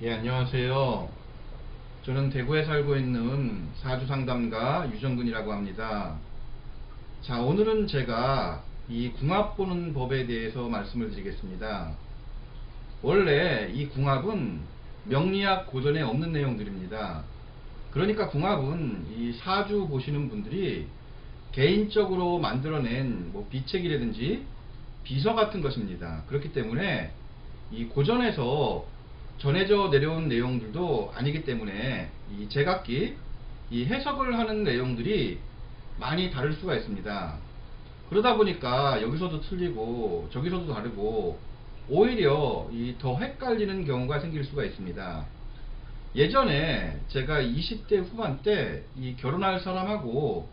예, 안녕하세요. 저는 대구에 살고 있는 사주 상담가 유정근이라고 합니다. 자, 오늘은 제가 이 궁합 보는 법에 대해서 말씀을 드리겠습니다. 원래 이 궁합은 명리학 고전에 없는 내용들입니다. 그러니까 궁합은 이 사주 보시는 분들이 개인적으로 만들어낸 뭐 비책이라든지 비서 같은 것입니다. 그렇기 때문에 이 고전에서 전해져 내려온 내용들도 아니기 때문에 이 제각기 이 해석을 하는 내용들이 많이 다를 수가 있습니다. 그러다 보니까 여기서도 틀리고 저기서도 다르고 오히려 이 더 헷갈리는 경우가 생길 수가 있습니다. 예전에 제가 20대 후반 때 이 결혼할 사람하고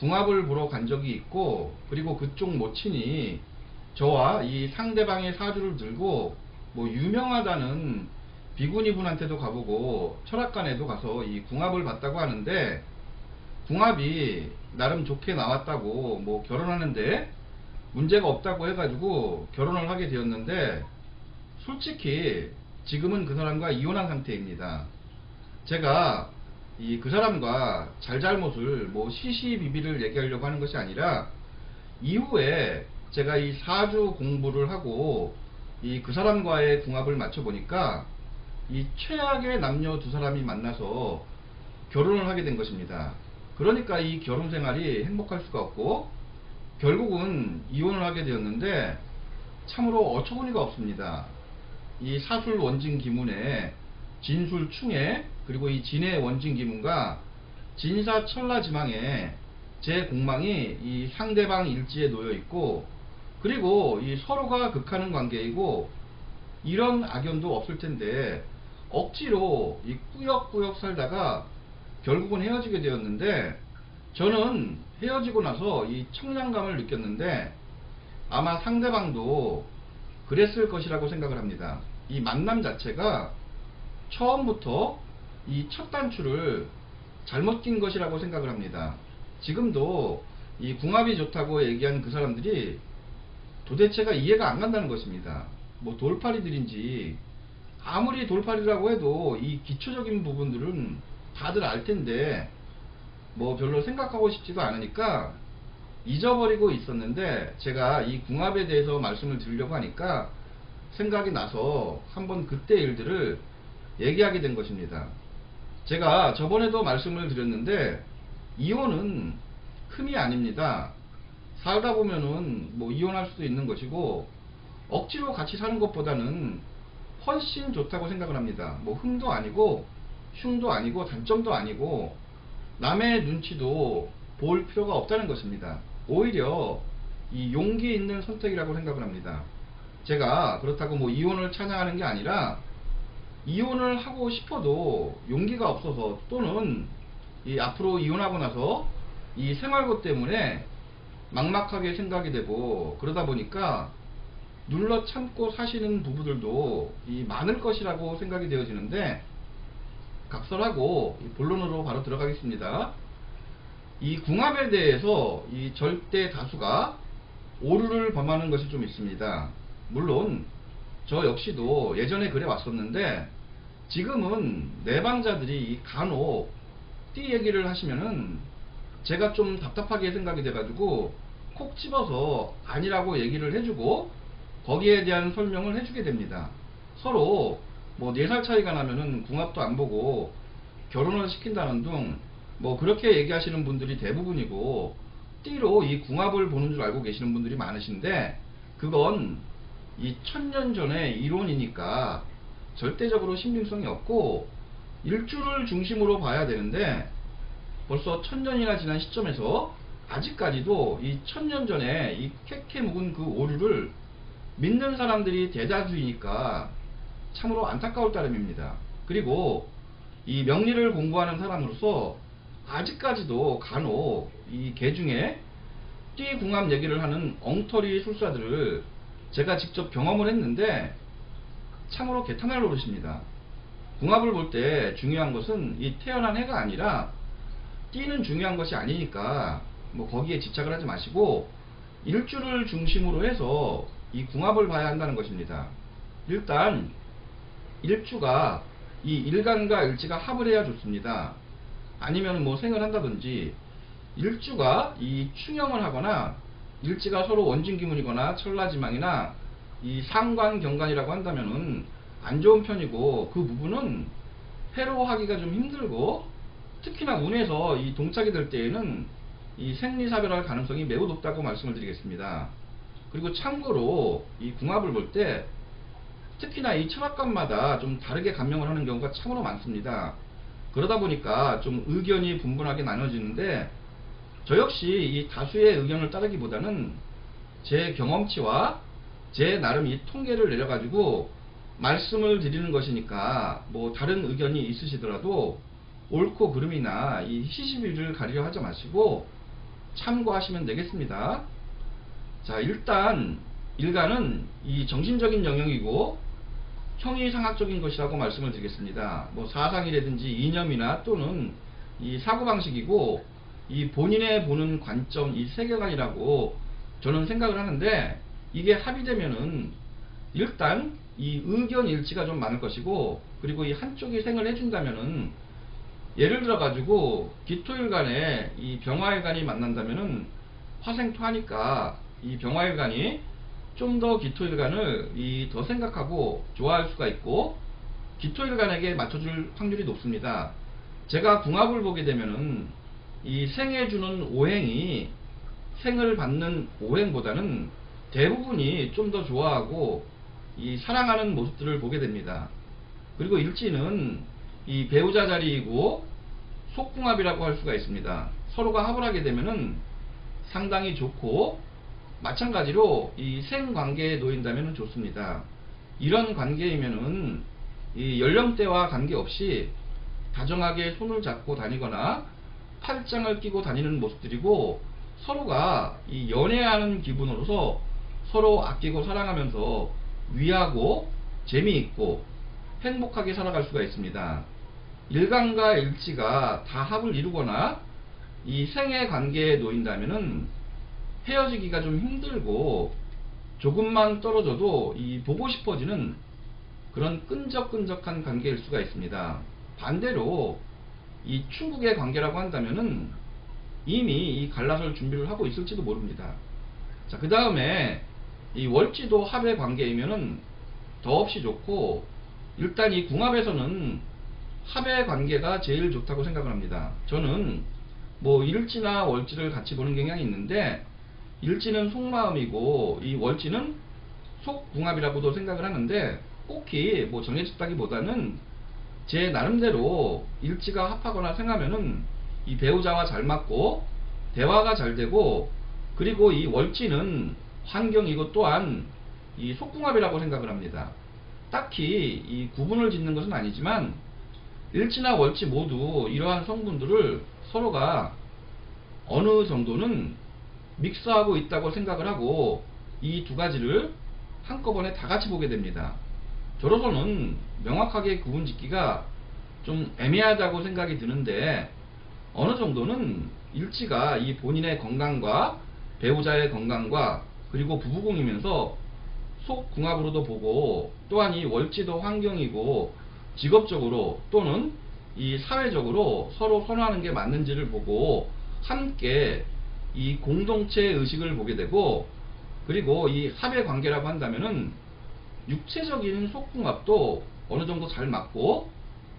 궁합을 보러 간 적이 있고 그리고 그쪽 모친이 저와 이 상대방의 사주를 들고 뭐 유명하다는 비구니 분한테도 가보고 철학관에도 가서 이 궁합을 봤다고 하는데 궁합이 나름 좋게 나왔다고 뭐 결혼하는데 문제가 없다고 해가지고 결혼을 하게 되었는데 솔직히 지금은 그 사람과 이혼한 상태입니다. 제가 이 그 사람과 잘잘못을 뭐 시시비비를 얘기하려고 하는 것이 아니라 이후에 제가 이 사주 공부를 하고 이 그 사람과의 궁합을 맞춰 보니까 이 최악의 남녀 두 사람이 만나서 결혼을 하게 된 것입니다. 그러니까 이 결혼 생활이 행복할 수가 없고 결국은 이혼을 하게 되었는데 참으로 어처구니가 없습니다. 이 사술 원진 기문에 진술 충에 그리고 이 진의 원진 기문과 진사 천라 지망에 제 공망이 이 상대방 일지에 놓여 있고 그리고 이 서로가 극하는 관계이고 이런 악연도 없을 텐데 억지로 이 꾸역꾸역 살다가 결국은 헤어지게 되었는데 저는 헤어지고 나서 이 청량감을 느꼈는데 아마 상대방도 그랬을 것이라고 생각을 합니다. 이 만남 자체가 처음부터 이 첫 단추를 잘못 낀 것이라고 생각을 합니다. 지금도 이 궁합이 좋다고 얘기한 그 사람들이 도대체가 이해가 안 간다는 것입니다. 뭐 돌팔이들인지 아무리 돌팔이라고 해도 이 기초적인 부분들은 다들 알 텐데 뭐 별로 생각하고 싶지도 않으니까 잊어버리고 있었는데 제가 이 궁합에 대해서 말씀을 드리려고 하니까 생각이 나서 한번 그때 일들을 얘기하게 된 것입니다. 제가 저번에도 말씀을 드렸는데 이혼은 흠이 아닙니다. 살다 보면은 뭐 이혼할 수도 있는 것이고 억지로 같이 사는 것보다는 훨씬 좋다고 생각을 합니다. 뭐 흠도 아니고 흉도 아니고 단점도 아니고 남의 눈치도 볼 필요가 없다는 것입니다. 오히려 이 용기 있는 선택이라고 생각을 합니다. 제가 그렇다고 뭐 이혼을 찬양하는 게 아니라 이혼을 하고 싶어도 용기가 없어서 또는 이 앞으로 이혼하고 나서 이 생활고 때문에 막막하게 생각이 되고 그러다 보니까 눌러 참고 사시는 부부들도 이 많을 것이라고 생각이 되어지는데 각설하고 본론으로 바로 들어가겠습니다. 이 궁합에 대해서 이 절대 다수가 오류를 범하는 것이 좀 있습니다. 물론 저 역시도 예전에 그래 왔었는데 지금은 내방자들이 간혹 띠 얘기를 하시면은 제가 좀 답답하게 생각이 돼가지고 콕 집어서 아니라고 얘기를 해주고 거기에 대한 설명을 해주게 됩니다. 서로 뭐 4살 차이가 나면은 궁합도 안 보고 결혼을 시킨다는 등뭐 그렇게 얘기하시는 분들이 대부분이고 띠로 이 궁합을 보는 줄 알고 계시는 분들이 많으신데 그건 이 천년 전의 이론이니까 절대적으로 신빙성이 없고 일주를 중심으로 봐야 되는데 벌써 천년이나 지난 시점에서 아직까지도 이 천년 전에 이 캐캐 묵은 그 오류를 믿는 사람들이 대다수이니까 참으로 안타까울 따름입니다. 그리고 이 명리를 공부하는 사람으로서 아직까지도 간혹 이 개중에 띠궁합 얘기를 하는 엉터리 술사들을 제가 직접 경험을 했는데 참으로 개탄할 노릇입니다. 궁합을 볼 때 중요한 것은 이 태어난 해가 아니라 띠는 중요한 것이 아니니까 뭐 거기에 집착을 하지 마시고 일주를 중심으로 해서 이 궁합을 봐야 한다는 것입니다. 일단 일주가 이 일간과 일지가 합을 해야 좋습니다. 아니면 뭐 생을 한다든지 일주가 이 충형을 하거나 일지가 서로 원진기문이거나 천라지망이나 이 상관 경관이라고 한다면은 안 좋은 편이고 그 부분은 해로 하기가 좀 힘들고 특히나 운에서 이 동착이 될 때에는 이 생리사별할 가능성이 매우 높다고 말씀을 드리겠습니다. 그리고 참고로 이 궁합을 볼 때 특히나 이 철학관마다 좀 다르게 감명을 하는 경우가 참으로 많습니다. 그러다 보니까 좀 의견이 분분하게 나눠지는데 저 역시 이 다수의 의견을 따르기보다는 제 경험치와 제 나름 이 통계를 내려가지고 말씀을 드리는 것이니까 뭐 다른 의견이 있으시더라도 옳고 그름이나 이 시시비를 가리려 하지 마시고 참고하시면 되겠습니다. 자 일단 일간은 이 정신적인 영역이고 형이상학적인 것이라고 말씀을 드리겠습니다. 뭐 사상이라든지 이념이나 또는 이 사고방식이고 이 본인의 보는 관점 이 세계관이라고 저는 생각을 하는데 이게 합의되면은 일단 이 의견 일치가 좀 많을 것이고 그리고 이 한쪽이 생을 해준다면은 예를 들어 가지고 기토일간에 이 병화일간이 만난다면은 화생토하니까 이 병화일간이 좀 더 기토일간을 이 더 생각하고 좋아할 수가 있고 기토일간에게 맞춰줄 확률이 높습니다. 제가 궁합을 보게 되면은 이 생해 주는 오행이 생을 받는 오행보다는 대부분이 좀 더 좋아하고 이 사랑하는 모습들을 보게 됩니다. 그리고 일지는 이 배우자 자리이고 속궁합이라고 할 수가 있습니다. 서로가 합을 하게 되면은 상당히 좋고 마찬가지로 이 생관계에 놓인다면 좋습니다. 이런 관계이면은 이 연령대와 관계없이 다정하게 손을 잡고 다니거나 팔짱을 끼고 다니는 모습들이고 서로가 이 연애하는 기분으로서 서로 아끼고 사랑하면서 위하고 재미있고 행복하게 살아갈 수가 있습니다. 일간과 일지가 다 합을 이루거나 이 생애 관계에 놓인다면은 헤어지기가 좀 힘들고 조금만 떨어져도 이 보고 싶어지는 그런 끈적끈적한 관계일 수가 있습니다. 반대로 이 충국의 관계라고 한다면은 이미 이 갈라설 준비를 하고 있을지도 모릅니다. 자, 그 다음에 이 월지도 합의 관계이면은 더없이 좋고 일단 이 궁합에서는 합의 관계가 제일 좋다고 생각을 합니다. 저는 뭐 일지나 월지를 같이 보는 경향이 있는데 일지는 속마음이고 이 월지는 속궁합이라고도 생각을 하는데 꼭히 뭐 정해졌다기보다는 제 나름대로 일지가 합하거나 생하면은 이 배우자와 잘 맞고 대화가 잘 되고 그리고 이 월지는 환경이고 또한 이 속궁합이라고 생각을 합니다. 딱히 이 구분을 짓는 것은 아니지만 일지나 월지 모두 이러한 성분들을 서로가 어느 정도는 믹스하고 있다고 생각을 하고 이 두 가지를 한꺼번에 다 같이 보게 됩니다. 저로서는 명확하게 구분 짓기가 좀 애매하다고 생각이 드는데 어느 정도는 일지가 이 본인의 건강과 배우자의 건강과 그리고 부부궁이면서 속궁합으로도 보고 또한 이 월지도 환경이고 직업적으로 또는 이 사회적으로 서로 선호하는 게 맞는지를 보고 함께 이 공동체 의식을 보게 되고 그리고 이 합의 관계라고 한다면은 육체적인 속궁합도 어느 정도 잘 맞고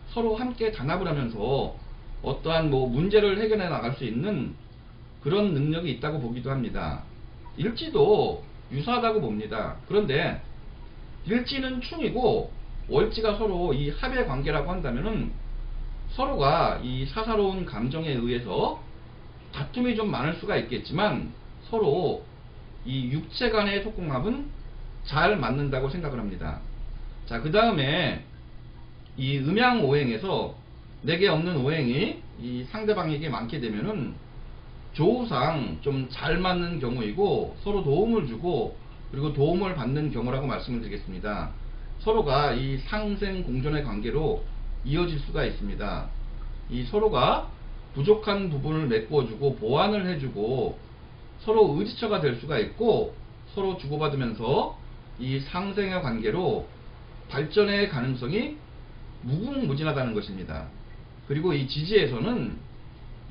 서로 함께 단합을 하면서 어떠한 뭐 문제를 해결해 나갈 수 있는 그런 능력이 있다고 보기도 합니다. 일지도 유사하다고 봅니다. 그런데 일지는 충이고 월지가 서로 이 합의 관계라고 한다면은 서로가 이 사사로운 감정에 의해서 다툼이 좀 많을 수가 있겠지만 서로 이 육체 간의 속궁합은 잘 맞는다고 생각을 합니다. 자, 그 다음에 이 음양 오행에서 내게 없는 오행이 이 상대방에게 많게 되면은 조우상 좀 잘 맞는 경우이고 서로 도움을 주고 그리고 도움을 받는 경우라고 말씀을 드리겠습니다. 서로가 이 상생 공존의 관계로 이어질 수가 있습니다. 이 서로가 부족한 부분을 메꿔주고 보완을 해주고 서로 의지처가 될 수가 있고 서로 주고받으면서 이 상생의 관계로 발전의 가능성이 무궁무진하다는 것입니다. 그리고 이 지지에서는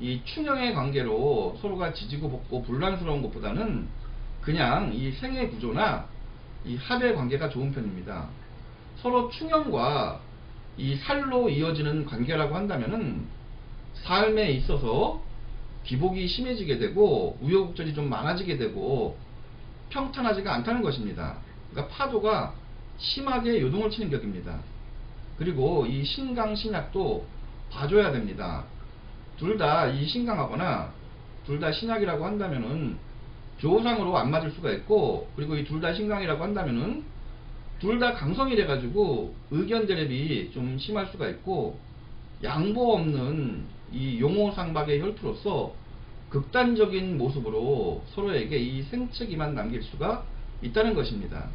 이 충형의 관계로 서로가 지지고 볶고 불란스러운 것보다는 그냥 이 생애 구조나 이 합의 관계가 좋은 편입니다. 서로 충형과 이 살로 이어지는 관계라고 한다면은 삶에 있어서 기복이 심해지게 되고 우여곡절이 좀 많아지게 되고 평탄하지가 않다는 것입니다. 그러니까 파도가 심하게 요동을 치는 격입니다. 그리고 이 신강 신약도 봐줘야 됩니다. 둘 다 이 신강하거나 둘 다 신약이라고 한다면은 조상으로 안 맞을 수가 있고 그리고 이 둘 다 신강이라고 한다면은 둘 다 강성이 돼가지고 의견 대립이 좀 심할 수가 있고 양보 없는 이 용호상박의 혈투로서 극단적인 모습으로 서로에게 이 생채기만 남길 수가 있다는 것입니다.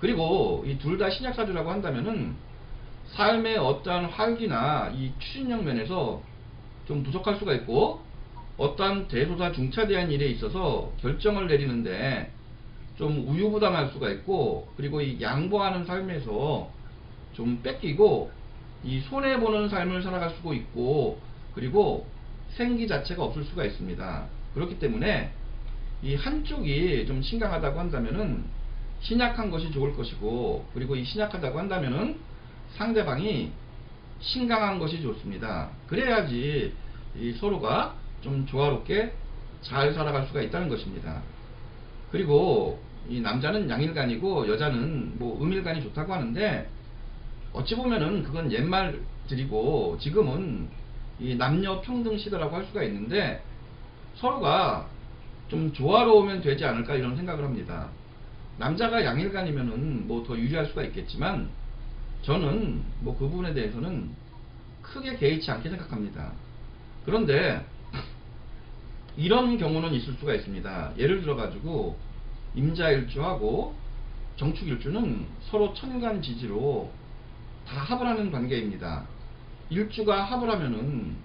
그리고 이 둘 다 신약사주라고 한다면은 삶의 어떠한 활기나 이 추진력 면에서 좀 부족할 수가 있고 어떠한 대소사 중차대한 일에 있어서 결정을 내리는데 좀 우유부담할 수가 있고 그리고 이 양보하는 삶에서 좀 뺏기고 이 손해 보는 삶을 살아갈 수도 있고 그리고 생기 자체가 없을 수가 있습니다. 그렇기 때문에 이 한쪽이 좀 심각하다고 한다면은 신약한 것이 좋을 것이고 그리고 이 신약하다고 한다면은 상대방이 신강한 것이 좋습니다. 그래야지 이 서로가 좀 조화롭게 잘 살아갈 수가 있다는 것입니다. 그리고 이 남자는 양일간이고 여자는 뭐 음일간이 좋다고 하는데 어찌 보면은 그건 옛말들이고 지금은 이 남녀 평등 시대라고 할 수가 있는데 서로가 좀 조화로우면 되지 않을까 이런 생각을 합니다. 남자가 양일간이면은 뭐 더 유리할 수가 있겠지만 저는 뭐 그 부분에 대해서는 크게 개의치 않게 생각합니다. 그런데 이런 경우는 있을 수가 있습니다. 예를 들어 가지고 임자일주하고 정축일주는 서로 천간 지지로 다 합을 하는 관계입니다. 일주가 합을 하면은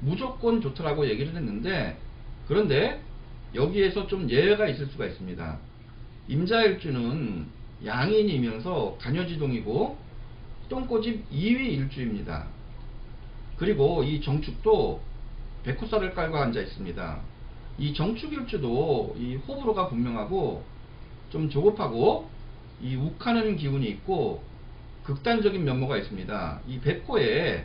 무조건 좋더라고 얘기를 했는데 그런데 여기에서 좀 예외가 있을 수가 있습니다. 임자일주는 양인이면서 간여지동이고 똥꼬집 2위 일주입니다. 그리고 이 정축도 백호살을 깔고 앉아 있습니다. 이 정축일주도 이 호불호가 분명하고 좀 조급하고 이 욱하는 기운이 있고 극단적인 면모가 있습니다. 이 백호에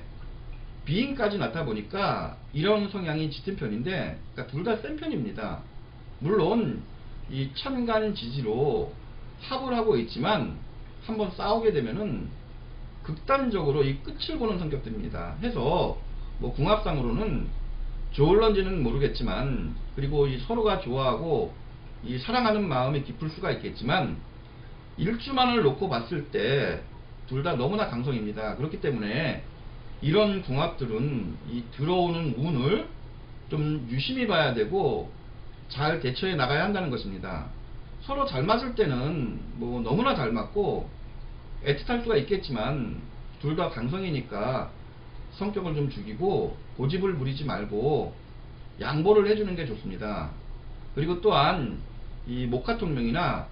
비인까지 나타 보니까 이런 성향이 짙은 편인데 그러니까 둘 다 센 편입니다. 물론 이 천간 지지로 합을 하고 있지만 한번 싸우게 되면은 극단적으로 이 끝을 보는 성격들입니다. 해서 뭐 궁합상으로는 좋을런지는 모르겠지만 그리고 이 서로가 좋아하고 이 사랑하는 마음이 깊을 수가 있겠지만 일주만을 놓고 봤을 때 둘 다 너무나 강성입니다. 그렇기 때문에 이런 궁합들은 이 들어오는 운을 좀 유심히 봐야 되고 잘 대처해 나가야 한다는 것입니다. 서로 잘 맞을 때는 뭐 너무나 잘 맞고 애틋할 수가 있겠지만 둘 다 강성이니까 성격을 좀 죽이고 고집을 부리지 말고 양보를 해주는 게 좋습니다. 그리고 또한 이 목화통명이나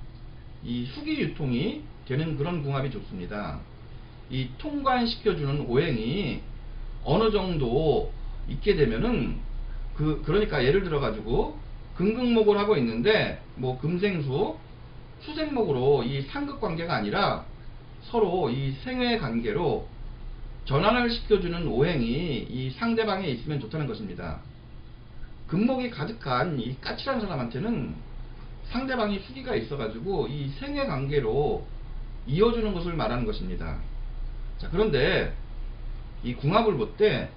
이 수기 유통이 되는 그런 궁합이 좋습니다. 이 통관시켜주는 오행이 어느 정도 있게 되면은 그 그러니까 예를 들어 가지고 금극목을 하고 있는데 뭐 금생수 수생목으로 이 상극 관계가 아니라 서로 이 생회 관계로 전환을 시켜주는 오행이 이 상대방에 있으면 좋다는 것입니다. 금목이 가득한 이 까칠한 사람한테는 상대방이 수기가 있어가지고 이 생애 관계로 이어주는 것을 말하는 것입니다. 자, 그런데 이 궁합을 볼 때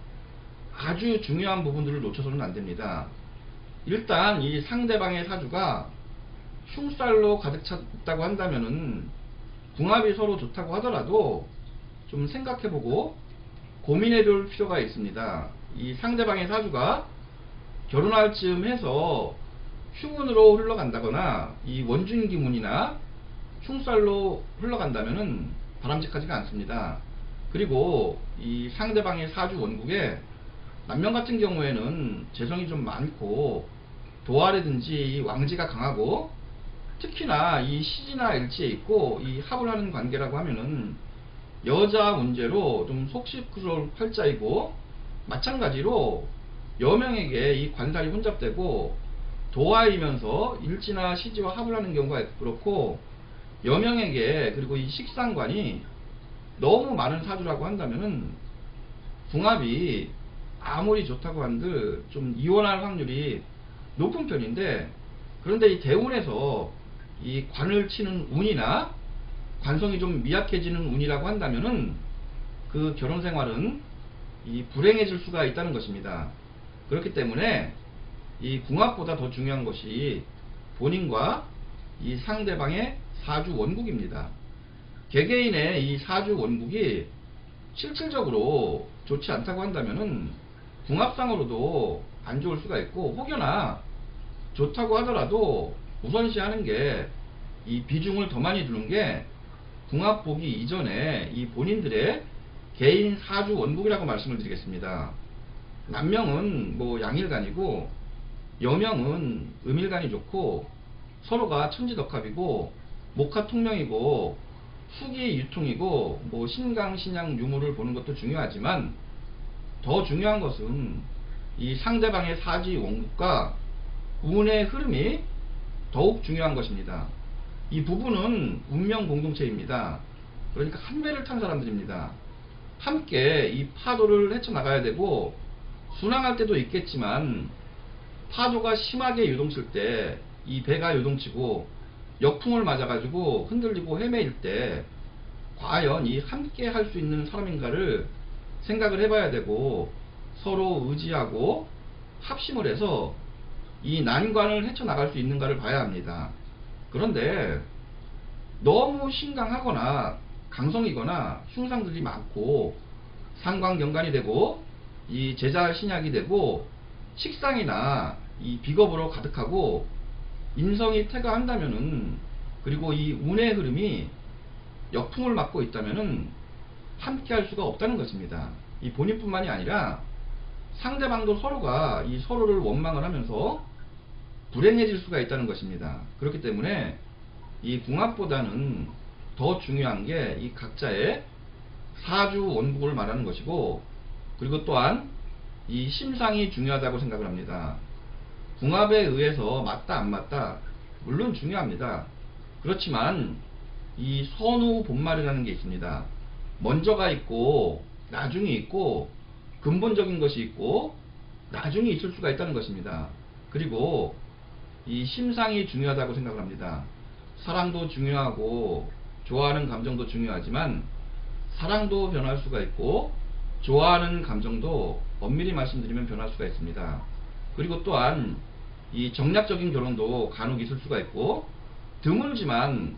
아주 중요한 부분들을 놓쳐서는 안 됩니다. 일단 이 상대방의 사주가 흉살로 가득 찼다고 한다면은 궁합이 서로 좋다고 하더라도 좀 생각해보고 고민해 볼 필요가 있습니다. 이 상대방의 사주가 결혼할 즈음 해서 흉운으로 흘러간다거나 이 원중기문이나 흉살로 흘러간다면은 바람직하지가 않습니다. 그리고 이 상대방의 사주 원국에 남명 같은 경우에는 재성이 좀 많고 도화라든지 왕지가 강하고 특히나 이 시지나 일지에 있고 이 합을 하는 관계라고 하면은 여자 문제로 좀 속시끄러울 팔자이고 마찬가지로 여명에게 이 관살이 혼잡되고 도화이면서 일지나 시지와 합을 하는 경우가 그렇고 여명에게 그리고 이 식상관이 너무 많은 사주라고 한다면은 궁합이 아무리 좋다고 한들 좀 이혼할 확률이 높은 편인데 그런데 이 대운에서 이 관을 치는 운이나 관성이 좀 미약해지는 운이라고 한다면은 그 결혼 생활은 이 불행해질 수가 있다는 것입니다. 그렇기 때문에 이 궁합보다 더 중요한 것이 본인과 이 상대방의 사주 원국입니다. 개개인의 이 사주 원국이 실질적으로 좋지 않다고 한다면은 궁합상으로도 안 좋을 수가 있고 혹여나 좋다고 하더라도 우선시하는 게 이 비중을 더 많이 두는 게 궁합 보기 이전에 이 본인들의 개인 사주 원국이라고 말씀을 드리겠습니다. 남명은 뭐 양일간이고 여명은 음일간이 좋고 서로가 천지덕합이고 목화 통명이고 수기 유통이고 뭐 신강 신양 유무를 보는 것도 중요하지만 더 중요한 것은 이 상대방의 사지 원국과 운의 흐름이 더욱 중요한 것입니다. 이 부분은 운명 공동체입니다. 그러니까 한 배를 탄 사람들입니다. 함께 이 파도를 헤쳐나가야 되고 순항할 때도 있겠지만 파도가 심하게 요동칠 때 이 배가 요동치고 역풍을 맞아가지고 흔들리고 헤매일 때 과연 이 함께 할 수 있는 사람인가를 생각을 해봐야 되고 서로 의지하고 합심을 해서 이 난관을 헤쳐나갈 수 있는가를 봐야 합니다. 그런데 너무 신강하거나 강성이거나 흉상들이 많고 상관경관이 되고 이 제자 신약이 되고 식상이나 이 비겁으로 가득하고 인성이 태가한다면은 그리고 이 운의 흐름이 역풍을 맞고 있다면은 함께 할 수가 없다는 것입니다. 이 본인뿐만이 아니라 상대방도 서로가 이 서로를 원망을 하면서 불행해질 수가 있다는 것입니다. 그렇기 때문에 이 궁합보다는 더 중요한 게 이 각자의 사주 원국을 말하는 것이고 그리고 또한 이 심상이 중요하다고 생각을 합니다. 궁합에 의해서 맞다 안 맞다 물론 중요합니다. 그렇지만 이 선후 본말이라는 게 있습니다. 먼저가 있고 나중이 있고 근본적인 것이 있고 나중에 있을 수가 있다는 것입니다. 그리고 이 심상이 중요하다고 생각을 합니다. 사랑도 중요하고 좋아하는 감정도 중요하지만 사랑도 변할 수가 있고 좋아하는 감정도 엄밀히 말씀드리면 변할 수가 있습니다. 그리고 또한 이 정략적인 결혼도 간혹 있을 수가 있고 드물지만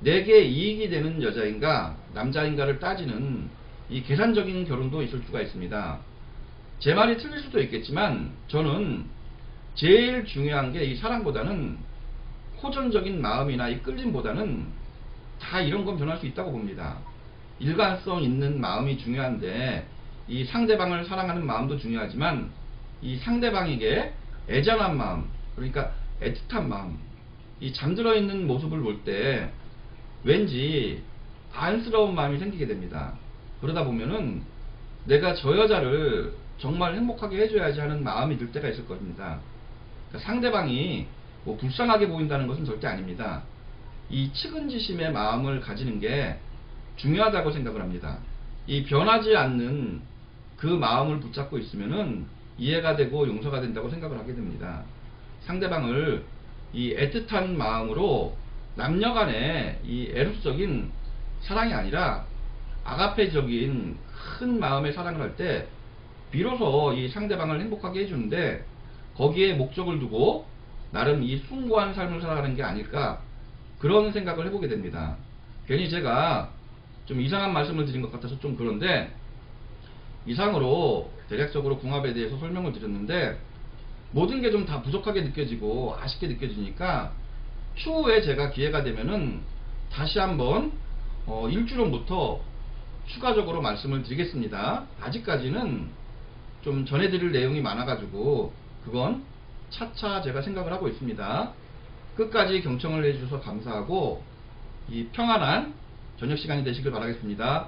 내게 이익이 되는 여자인가 남자인가를 따지는 이 계산적인 결혼도 있을 수가 있습니다. 제 말이 틀릴 수도 있겠지만 저는 제일 중요한 게 이 사랑보다는 호전적인 마음이나 이 끌림보다는 다 이런 건 변할 수 있다고 봅니다. 일관성 있는 마음이 중요한데 이 상대방을 사랑하는 마음도 중요하지만 이 상대방에게 애잔한 마음 그러니까 애틋한 마음 이 잠들어 있는 모습을 볼 때 왠지 안쓰러운 마음이 생기게 됩니다. 그러다 보면은 내가 저 여자를 정말 행복하게 해줘야지 하는 마음이 들 때가 있을 겁니다. 그러니까 상대방이 뭐 불쌍하게 보인다는 것은 절대 아닙니다. 이 측은지심의 마음을 가지는 게 중요하다고 생각을 합니다. 이 변하지 않는 그 마음을 붙잡고 있으면은 이해가 되고 용서가 된다고 생각을 하게 됩니다. 상대방을 이 애틋한 마음으로 남녀 간의 이 에로스적인 사랑이 아니라 아가페적인 큰 마음의 사랑을 할 때 비로소 이 상대방을 행복하게 해주는데 거기에 목적을 두고 나름 이 숭고한 삶을 살아가는 게 아닐까 그런 생각을 해보게 됩니다. 괜히 제가 좀 이상한 말씀을 드린 것 같아서 좀 그런데 이상으로 대략적으로 궁합에 대해서 설명을 드렸는데 모든 게 좀 다 부족하게 느껴지고 아쉽게 느껴지니까 추후에 제가 기회가 되면은 다시 한번 어, 일주론부터 추가적으로 말씀을 드리겠습니다. 아직까지는 좀 전해드릴 내용이 많아가지고 그건 차차 제가 생각을 하고 있습니다. 끝까지 경청을 해주셔서 감사하고 이 평안한 저녁 시간이 되시길 바라겠습니다.